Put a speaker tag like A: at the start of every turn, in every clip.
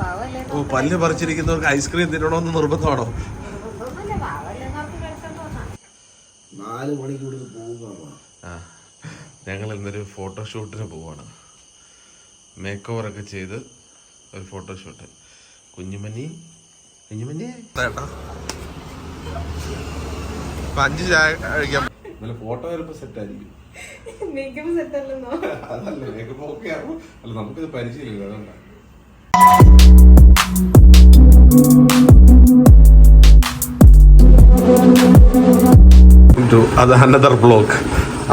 A: പാവമല്ലേ
B: ഓ പല്ല് പറിച്ചിരിക്കുന്നവർക്ക് ഐസ്ക്രീം തിന്നണമെന്ന് നിർബന്ധമാണോ.
C: നാല് മണിക്ക് ഇവിടുന്ന്
B: ഞങ്ങൾ ഇന്നൊരു ഫോട്ടോഷൂട്ടിന് പോവാണ്. മേക്ക് ഓവറൊക്കെ ചെയ്ത് ഒരു ഫോട്ടോഷൂട്ട്. കുഞ്ഞുമണി കുഞ്ഞുമണി ചേട്ടാ അഞ്ച് ചായ കഴിക്കാം നല്ല ഫോട്ടോ ചിലപ്പോ സെറ്റ് ആയിരിക്കും.
A: മേക്കപ്പ് സെറ്റ് അല്ലെന്നോ?
B: അതല്ല മേക്കപ്പ് ഓക്കെ ആകും അല്ല നമുക്കിത് പരിചയമില്ല അതുകൊണ്ടാ അത് അനദർ ബ്ലോക്ക്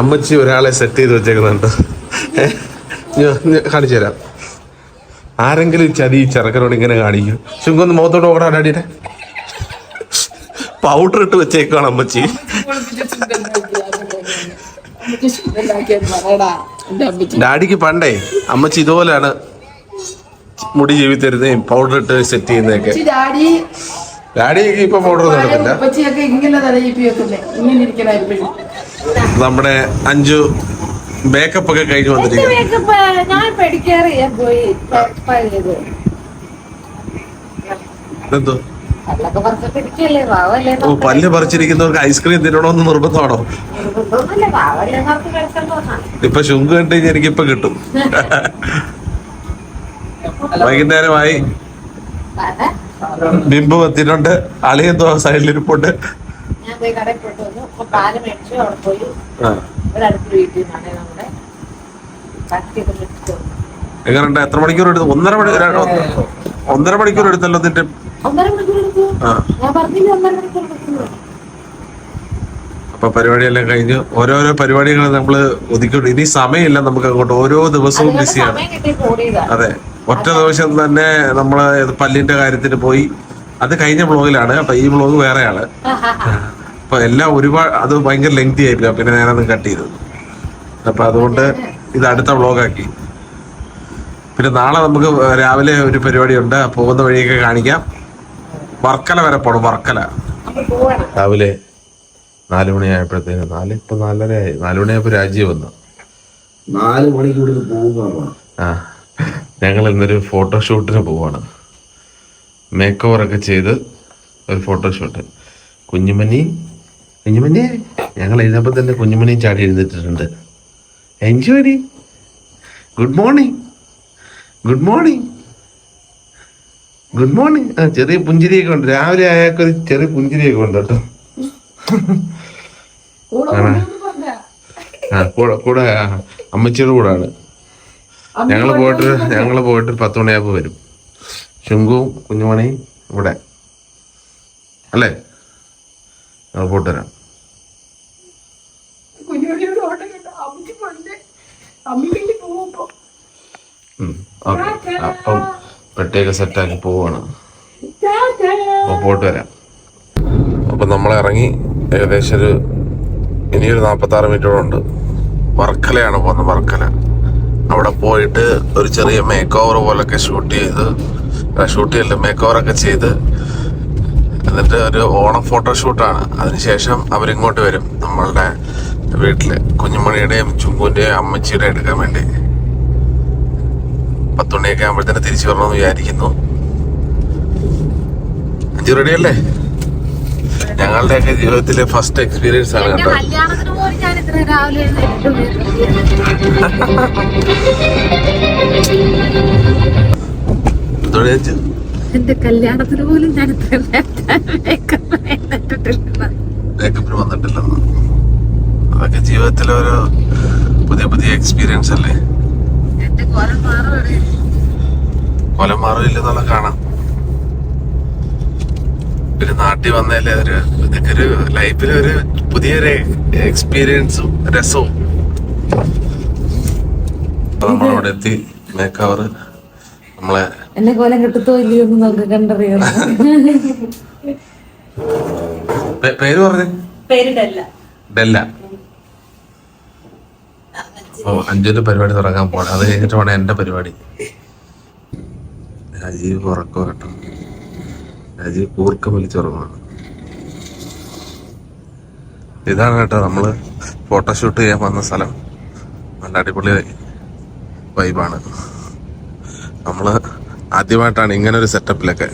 B: അമ്മച്ചി ഒരാളെ സെറ്റ് ചെയ്ത് വെച്ചേക്കുന്നുണ്ട്. കാണിച്ചു തരാം. ആരെങ്കിലും ചതി ചെറുക്കനോട് ഇങ്ങനെ കാണിക്കും. ചുങ്കൊന്ന് മുഖത്തോട്ട് ഓടാൻ അടിയുടെ പൗഡർ ഇട്ട് വെച്ചേക്കാണ് അമ്മച്ചി. ഡാഡിക്ക് പണ്ടേ അമ്മച്ചി ഇതുപോലെയാണ് മുടി ജീവി തരുന്നതും പൗഡർ ഇട്ട് സെറ്റ് ചെയ്യുന്നതൊക്കെ.
D: ഡാഡി.
B: ഇപ്പൊ പൗഡർ ഒന്നും എടുക്കില്ല
D: ഇരിക്കണായിരുന്നു
B: നമ്മുടെ അഞ്ചു മേക്കപ്പ് ഒക്കെ കഴിഞ്ഞ് വന്നിരിക്കുന്നു. എന്തോ ഓ പല്ല് പറിച്ചിരിക്കുന്നവർക്ക് ഐസ്ക്രീം തിന്നണമെന്ന് നിർബന്ധമാണോ. ഇപ്പൊ ശുങ്ക് കണ്ടു കഴിഞ്ഞാൽ എനിക്കിപ്പൊ കിട്ടും. വൈകുന്നേരമായി. ബിംബ് എത്തിയിട്ടുണ്ട് അളിയന്തോ സൈഡിലിരിപ്പുണ്ട്. എങ്ങനെയുണ്ട്? എത്ര മണിക്കൂർ എടുത്തു? ഒന്നര മണി ഒന്നര മണിക്കൂർ എടുത്തല്ലോ നിന്റെ
A: ഒന്നര മണിക്കൂർ എടുത്തു ഞാൻ പറഞ്ഞില്ല ഒന്നര മണിക്കൂർ എടുത്തു
B: അപ്പൊ പരിപാടിയെല്ലാം കഴിഞ്ഞ് ഓരോരോ പരിപാടികൾ നമ്മൾ ഒതുക്കിയിട്ട് ഇനി സമയമില്ല നമുക്ക് അങ്ങോട്ട്. ഓരോ ദിവസവും ബിസിയാണ് അതെ. ഒറ്റ ദിവസം തന്നെ നമ്മൾ പല്ലിന്റെ കാര്യത്തിന് പോയി. അത് കഴിഞ്ഞ ബ്ലോഗിലാണ് അപ്പൊ ഈ ബ്ലോഗ് വേറെയാണ്. അപ്പൊ എല്ലാം ഒരുപാട് അത് ഭയങ്കര ലെങ്തി ആയില്ല പിന്നെ നേരെ കട്ട് ചെയ്തു. അപ്പൊ അതുകൊണ്ട് ഇത് അടുത്ത ബ്ലോഗാക്കി പിന്നെ നാളെ നമുക്ക് രാവിലെ ഒരു പരിപാടി ഉണ്ട് പോകുന്ന വഴിയൊക്കെ കാണിക്കാം. വർക്കല വരെ പോണം വർക്കല. രാവിലെ നാലു മണിയായപ്പോഴത്തേന് നാല് ഇപ്പൊ നാലര ആയി. നാലു മണിയായപ്പോ രാജ്യം വന്നു.
C: നാല് മണിക്ക് ഇവിടുന്ന് പോകുക
B: ആ ഞങ്ങൾ ഇന്നൊരു ഫോട്ടോഷൂട്ടിന് പോവാണ്. മേക്ക് ഒക്കെ ചെയ്ത് ഒരു ഫോട്ടോഷൂട്ട്. കുഞ്ഞുമണി കുഞ്ഞുമണി ഞങ്ങൾ എഴുന്നപ്പോൾ തന്നെ കുഞ്ഞുമണി ചാടി എഴുന്നേറ്റിട്ടുണ്ട് enjoy good morning good morning. Good morning ആ ചെറിയ പുഞ്ചിരിയൊക്കെ ഉണ്ട്. രാവിലെ ആയാൽ ഒരു ചെറിയ പുഞ്ചിരിയൊക്കെ ഉണ്ട് കേട്ടോ? ആ കൂടെ കൂടെ അമ്മച്ചിയുടെ കൂടാണ് ഞങ്ങൾ പോയിട്ട് ഞങ്ങൾ പോയിട്ട് പത്ത് മണിയാകുമ്പോൾ വരും. ശുങ്കുവും കുഞ്ഞുമണിയും ഇവിടെ. അല്ലേ? ഞങ്ങൾ പോയിട്ട് വരാം. അപ്പം പെട്ടിയൊക്കെ സെറ്റാക്കി പോവാണ്. അപ്പോൾ പോയിട്ട് വരാം. അപ്പം നമ്മൾ ഇറങ്ങി ഏകദേശം ഒരു ഇനിയൊരു നാൽപ്പത്തി ആറ് മിനിറ്റോളം ഉണ്ട്. വർക്കലയാണ് പോകുന്നത് വർക്കല. അവിടെ പോയിട്ട് ഒരു ചെറിയ മേക്ക് ഓവർ പോലൊക്കെ ഷൂട്ട് ചെയ്ത് ഷൂട്ട് ചെയ്യല്ല മേക്ക് ഓവറൊക്കെ ചെയ്ത് എന്നിട്ട് ഒരു ഓണം ഫോട്ടോഷൂട്ടാണ് അതിനുശേഷം അവരിങ്ങോട്ട് വരും നമ്മളുടെ വീട്ടിൽ കുഞ്ഞുമണിയുടെയും ചുങ്കുവിന്റെയും അമ്മച്ചിയുടെയും എടുക്കാൻ വേണ്ടി. പത്തുമണിയൊക്കെ ആകുമ്പോഴത്തേന് തിരിച്ചു വരണമെന്ന് വിചാരിക്കുന്നു അഞ്ചു റെഡിയല്ലേ ഞങ്ങളുടെയൊക്കെ ജീവിതത്തിലെ ഫസ്റ്റ് എക്സ്പീരിയൻസ് ആണ് കേട്ടോ?
A: എന്റെ കല്യാണത്തിന് പോലും ഞാൻ ഇത്ര.
B: മേക്കപ്പിന് വന്നിട്ടില്ലെന്ന് അതൊക്കെ ജീവിതത്തിലെ ഒരു പുതിയ പുതിയ എക്സ്പീരിയൻസ് അല്ലേ
A: കോലം
B: മാറില്ലെന്നുള്ള കാണാം ഒരു നാട്ടിൽ വന്നതിലെ ഒരു ഇതൊക്കെ ഒരു ലൈഫിൽ ഒരു പുതിയൊരു എക്സ്പീരിയൻസും രസവും. നമ്മളവിടെ എത്തി. മേക്കവർ നമ്മളെ
A: എന്നെ കോലം കിട്ടത്തോ ഇല്ലയോ എന്ന് നമുക്ക് കണ്ടറിയാം?
B: പേര് പറഞ്ഞു?
A: പേരിടല്ല
B: ഡെല്ല. ഓ അഞ്ചിന്റെ പരിപാടി തുടങ്ങാൻ പോകണം അത് കഴിഞ്ഞിട്ട് വേണം എന്റെ പരിപാടി. രാജീവ് ഉറക്കം കേട്ടോ രാജീവ് കൂർക്കം വലിച്ചുറങ്ങാണ് ഇതാണ് കേട്ടോ നമ്മൾ ഫോട്ടോഷൂട്ട് ചെയ്യാൻ വന്ന സ്ഥലം. നല്ല അടിപൊളി വൈബാണ് നമ്മൾ ആദ്യമായിട്ടാണ് ഇങ്ങനെ ഒരു സെറ്റപ്പിലൊക്കെ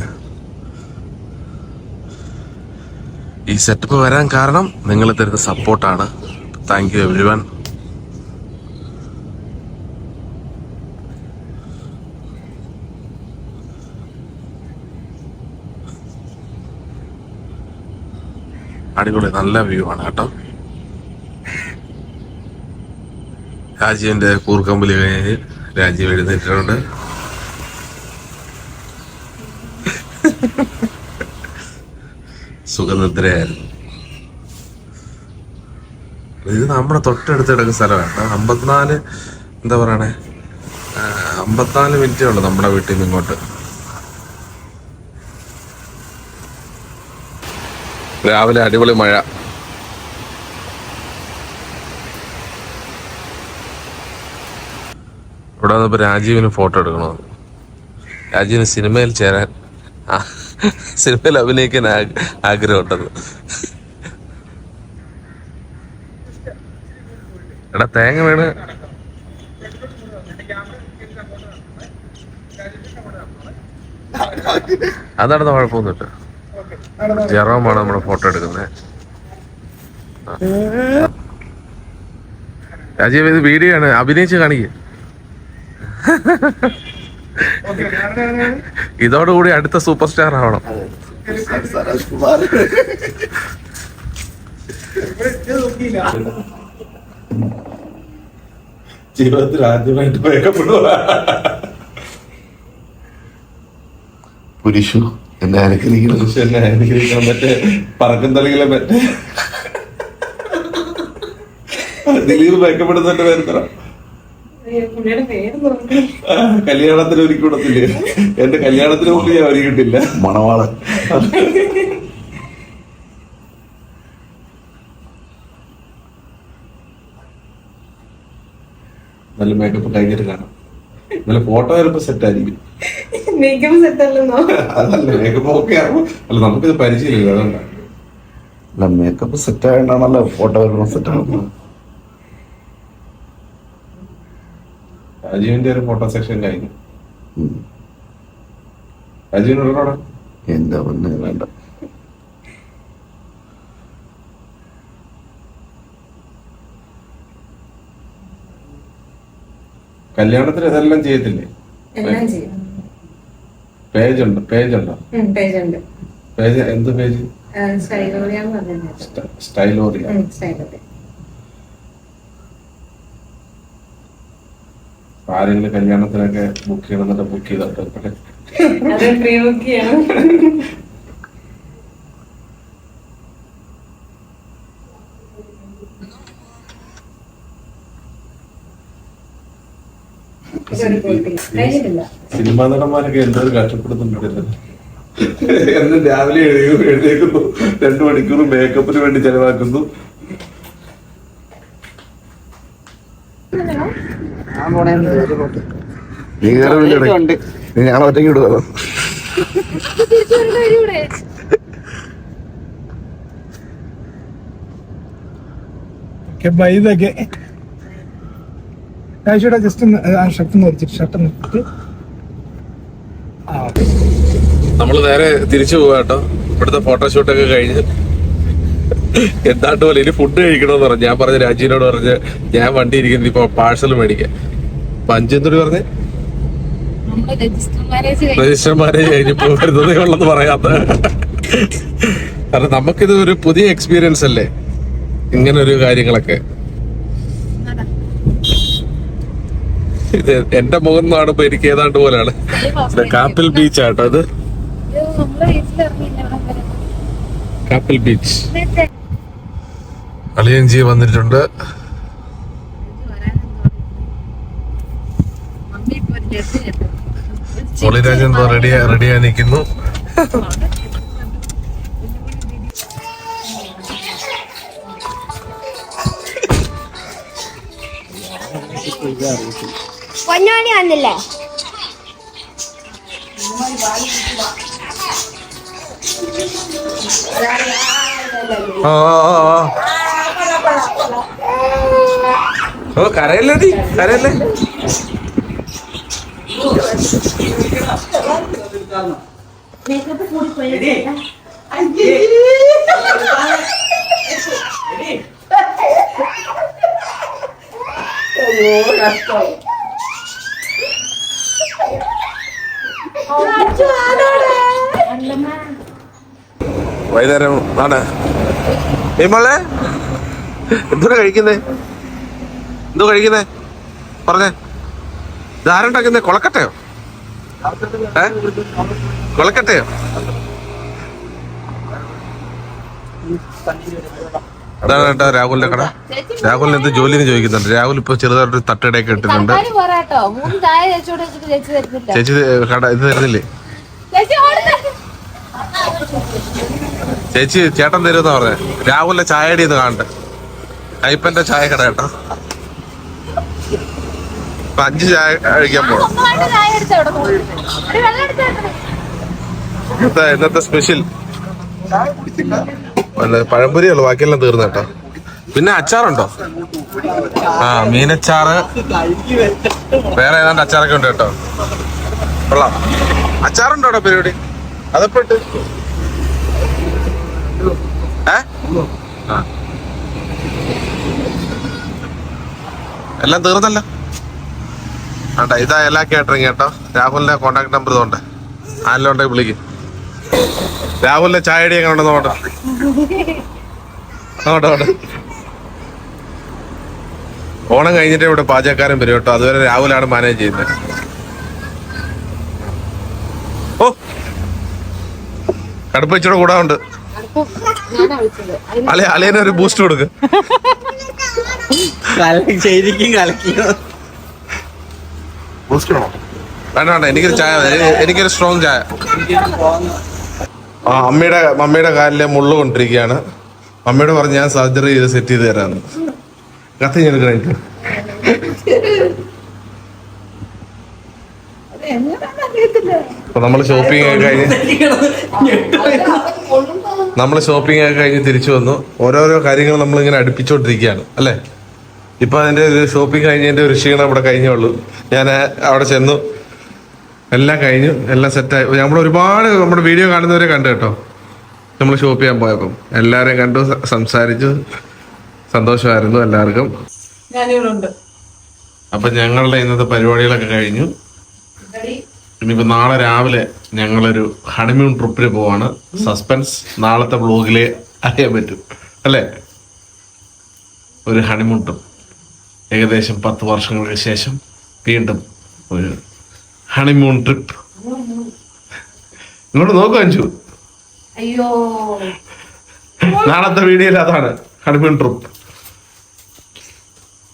B: ഈ സെറ്റപ്പ് വരാൻ കാരണം നിങ്ങൾ തരുന്ന സപ്പോർട്ടാണ് താങ്ക് യു എവ്രി വൺ അടിപൊളി നല്ല വ്യൂ ആണ് കേട്ടോ. രാജീവിന്റെ കൂർക്കമ്പലി കഴിഞ്ഞ് രാജീവ് എഴുന്നേറ്റിട്ടുണ്ട്. സുഖനിദ്രയായിരുന്നു. ഇത് നമ്മുടെ തൊട്ടടുത്ത് കിടക്കുന്ന സ്ഥലമാണ് അമ്പത്തിനാല് എന്താ പറയണേ? അമ്പത്തിനാല് മിനിറ്റേ ഉള്ളു നമ്മുടെ വീട്ടിൽ നിന്ന് ഇങ്ങോട്ട്. രാവിലെ അടിപൊളി മഴ. ഇവിടെ വന്നപ്പോ രാജീവിന് ഫോട്ടോ എടുക്കണമെന്ന് രാജീവിന് സിനിമയിൽ ചേരാൻ സിനിമയിൽ അഭിനയിക്കാൻ ആഗ്രഹം ആഗ്രഹമുണ്ടെന്ന്. എടാ തേങ്ങ വീണ്. കുഴപ്പമൊന്നും കുഴപ്പമൊന്നുമില്ല. ജെറോമാണ് നമ്മുടെ ഫോട്ടോ എടുക്കുന്നത്. രാജീവ് ഇത് വീഡിയോ ആണ്. അഭിനയിച്ച് കാണിക്കുക ഇതോടുകൂടി അടുത്ത സൂപ്പർ സ്റ്റാർ ആവണം. ജീവിതത്തിൽ ആദ്യമായിട്ട് വേഗപ്പെടുക
C: പുരുഷു എന്നെ അനുഗ്രഹിക്കണം.
B: എന്നെ അനുഗ്രഹിക്കാൻ മറ്റേ പറക്കം തളികളെ മറ്റേ ദിലീപ് ഭയക്കപ്പെടുന്നതിന്റെ പേര്
D: പുള്ളിയുടെ പേര് നോക്കണം
B: കല്യാണത്തിന് ഒരുക്കി കൊടുത്തില്ലേ എന്റെ കല്യാണത്തിന് മുമ്പ് ഞാൻ ഒരുക്കിട്ടില്ല
C: മണവാളൻ
B: നല്ല മേക്കപ്പ് കഴിഞ്ഞിട്ട് കാണാം. നല്ല ഫോട്ടോ വരുമ്പോ സെറ്റ് ആയിരിക്കും.
D: മേക്കപ്പ് സെറ്റ് അല്ലെന്നോ?
B: അതല്ല മേക്കപ്പ് ഓക്കെ അല്ല നമുക്കിത് പരിചയമില്ല അതുകൊണ്ടാണ്
C: അല്ല മേക്കപ്പ് സെറ്റ് ആയതുകൊണ്ടാണല്ലോ ഫോട്ടോ വരുന്ന സെറ്റ് ആവുന്നത്.
B: രാജീവിന്റെ ഒരു ഫോട്ടോ സെക്ഷൻ കഴിഞ്ഞു.
C: ഉം.
B: രാജീവിന്
C: എന്താ പൊന്നെ വേണ്ട.
B: കല്യാണത്തിന് ഇതെല്ലാം ചെയ്യത്തില്ലേ?
D: എല്ലാം ചെയ്യും
B: പേജ്? ഉണ്ട് പേജ് ഉണ്ടോ
D: പേജ് ഉണ്ട്
B: പേജ് എന്ത് പേജ്? സ്റ്റൈലോറിയ ആരെങ്കിലും കല്യാണത്തിനൊക്കെ ബുക്ക് ചെയ്യണമെന്നിട്ട് ബുക്ക് ചെയ്തിട്ട്
D: അത് പ്രീ ബുക്ക് ചെയ്യണം ഇതൊരു കുട്ടി. കഴിഞ്ഞിട്ടില്ല
B: സിനിമാ നടന്മാരൊക്കെ എന്തൊരു കഷ്ടപ്പെടുന്നുണ്ടല്ലോ? എന്നും രാവിലെ എഴുതി എഴുതിയേക്കുന്നു രണ്ടു മണിക്കൂർ മേക്കപ്പിന് വേണ്ടി ചെലവാക്കുന്നു.
C: നീ കയറില്ല നീ ഞങ്ങളെ ഒറ്റയ്ക്ക് വിടുക
E: ബൈ ഇതൊക്കെ. കാഴ്ചയുടെ ജസ്റ്റ് ഒന്ന് ആ ഷർട്ട് ഒന്ന് വലിച്ചിട്ട് ഷർട്ട് ഒന്ന് ആ
B: നമ്മൾ നേരെ തിരിച്ചു പോവാ കേട്ടോ. ഇവിടുത്തെ ഫോട്ടോഷൂട്ടൊക്കെ കഴിഞ്ഞ്. എന്താണ്ട് പോലെ ഇനി ഫുഡ് കഴിക്കണമെന്ന് പറഞ്ഞു. ഞാൻ പറഞ്ഞ രാജീവിനോട് പറഞ്ഞ് ഞാൻ വണ്ടി ഇരിക്കുന്നത് ഇപ്പൊ പാഴ്സൽ മേടിക്കാൻ. അപ്പൊ അഞ്ചെന്തോട് പറഞ്ഞ്?
A: നമ്മൾ രജിസ്റ്റർ മാരേജ്
B: രജിസ്റ്റർ മാരേജ് കഴിഞ്ഞപ്പോ വരുന്നതേ ഉള്ളെന്ന് പറയാത്ത. കാരണം നമുക്കിത് ഒരു പുതിയ എക്സ്പീരിയൻസ് അല്ലേ? ഇങ്ങനെ ഒരു കാര്യങ്ങളൊക്കെ. ഇത് എന്റെ മുഖം കാണുമ്പോ എനിക്ക് ഏതാണ്ട് പോലെയാണ് ഇത് കാപ്പിൽ ബീച്ച് ആട്ടോ
A: അത്.
B: കാപ്പിൽ ബീച്ച് അളിയൻജി വന്നിട്ടുണ്ട്. മുളിരാജൻ റെഡിയാ റെഡിയായി നിൽക്കുന്നു
F: പൊന്നോണി വന്നില്ലേ.
B: ഓ കരയല്ലേ നീ? കരയല്ലേ?
A: അയ്യോ കൂടി
B: വൈകുന്നേരം ആണ്. മോളെ എന്തോ കഴിക്കുന്നേ? എന്തോ കഴിക്കുന്നേ? പറഞ്ഞേ. ഇതാരുണ്ടാക്കുന്നേ കൊളക്കട്ടയോ? ഏ? കൊളക്കട്ടയോ? അതാണ് കേട്ടോ രാഹുലിന്റെ കട. രാഹുലിന് എന്ത് ജോലിന്ന് ചോദിക്കുന്നുണ്ട്. രാഹുൽ ഇപ്പൊ ചെറുതായിട്ട് തട്ടടയൊക്കെ ഇട്ടിട്ടുണ്ട്.
A: ചേച്ചി
B: കട ഇത് തരുന്നില്ലേ?
A: ചേച്ചി
B: ചേട്ടൻ തരുമെന്നാ പറഞ്ഞേ. രാഹുലിന്റെ ചായടി ഇത് കാണട്ടെ. കൈപ്പന്റെ ചായ കട കേട്ടോ. ഇപ്പൊ അഞ്ച് ചായ കഴിക്കാൻ പോണം ഇന്നത്തെ സ്പെഷ്യൽ പഴംപൊരിയുള്ളു ബാക്കിയെല്ലാം തീർന്നു കേട്ടോ. പിന്നെ അച്ചാറുണ്ടോ? ആ മീനച്ചാറ്. വേറെ ഏതാണ്ട് അച്ചാറൊക്കെ ഉണ്ട് കേട്ടോ. കൊള്ളാം. അച്ചാറുണ്ടോ പരിപാടി? അതെപ്പോട്ട് ഏ? ആ. എല്ലാം തീർന്നല്ലോ. വേണ്ട ഇതാ എല്ലാ കേട്ടറിങ് കേട്ടോ. രാഹുലിന്റെ കോണ്ടാക്ട് നമ്പർ ഇതുണ്ട് ആരെല്ലാം ഉണ്ടെങ്കിൽ വിളിക്കും. രാഹുലിന്റെ ചായടി എങ്ങനെ ഉണ്ടെന്ന് നോട്ടെ നോട്ടെ നോട്ടെ ഓണം കഴിഞ്ഞിട്ട് ഇവിടെ പാചകക്കാരൻ വരും കേട്ടോ. അതുവരെ രാഹുലാണ് മാനേജ് ചെയ്യുന്നത്. ഓ. കടുപ്പ് ഇച്ചിരി കൂടാ ഉണ്ട്.
A: ഞാനാ വിളിച്ചത് അതിന്
B: അളിയ അളിയനെ ഒരു ബൂസ്റ്റ് കൊടുക്ക്.
G: കലക്കി ശരിക്കും കലക്കിയോ
B: ബൂസ്റ്റ് വേണോ വേണ്ട വേണ്ട. എനിക്കൊരു ചായ എനിക്കൊരു സ്ട്രോങ് ചായ. ആ അമ്മയുടെ മമ്മിയുടെ കാലിലെ മുള്ളു കൊണ്ടിരിക്കുകയാണ്. മമ്മിയോട് പറഞ്ഞ് ഞാൻ സർജറി ചെയ്ത് സെറ്റ് ചെയ്ത് തരാന്ന്. കത്തി എടുക്കണം എനിക്ക് അപ്പൊ നമ്മൾ ഷോപ്പിംഗ് ഒക്കെ കഴിഞ്ഞ് നമ്മൾ ഷോപ്പിംഗ് ഒക്കെ കഴിഞ്ഞ് തിരിച്ചു വന്നു. ഓരോരോ കാര്യങ്ങൾ നമ്മൾ ഇങ്ങനെ അടുപ്പിച്ചോണ്ടിരിക്കുകയാണ് അല്ലേ? ഇപ്പൊ അതിന്റെ ഒരു ഷോപ്പിംഗ് കഴിഞ്ഞതിന്റെ ഒരു ക്ഷീണം ഇവിടെ കഴിഞ്ഞേ ഉള്ളൂ. ഞാൻ അവിടെ ചെന്നു. എല്ലാം കഴിഞ്ഞു എല്ലാം സെറ്റായി നമ്മൾ ഒരുപാട് നമ്മുടെ വീഡിയോ കാണുന്നവരെ കണ്ടു കേട്ടോ. നമ്മൾ ഷോപ്പ് ചെയ്യാൻ പോയപ്പം. എല്ലാവരെയും കണ്ടു സംസാരിച്ചു. സന്തോഷമായിരുന്നു എല്ലാവർക്കും. അപ്പൊ ഞങ്ങളുടെ ഇന്നത്തെ പരിപാടികളൊക്കെ കഴിഞ്ഞു. ഇനിയിപ്പോ നാളെ രാവിലെ ഞങ്ങളൊരു ഹണിമൂൺ ട്രിപ്പിന് പോവാണ്. സസ്പെൻസ് നാളത്തെ ബ്ലോഗിലെ അറിയാൻ പറ്റും. അല്ലേ? ഒരു ഹണിമൂൺ ട്രിപ്പ് ഏകദേശം പത്ത് വർഷങ്ങൾക്ക് ശേഷം വീണ്ടും ഒരു ഹണിമൂൺ ട്രിപ്പ് ഇങ്ങോട്ട് നോക്കൂ അഞ്ചു.
A: അയ്യോ.
B: നാളത്തെ വീഡിയോയിൽ അതാണ് ഹണിമൂൺ ട്രിപ്പ്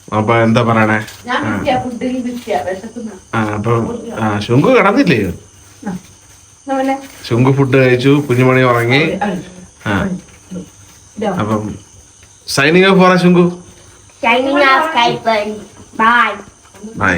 B: അപ്പൊ എന്താ പറയണേ? അപ്പൊ ശുങ്കു കിടന്നില്ലേ? ശുങ്കു ഫുഡ് കഴിച്ചു കുഞ്ഞുമണി ഉറങ്ങി. ആ. അപ്പം സൈനിങ് ഓഫ് പറ Shunku.
F: Signing Skype. Bye.
B: Bye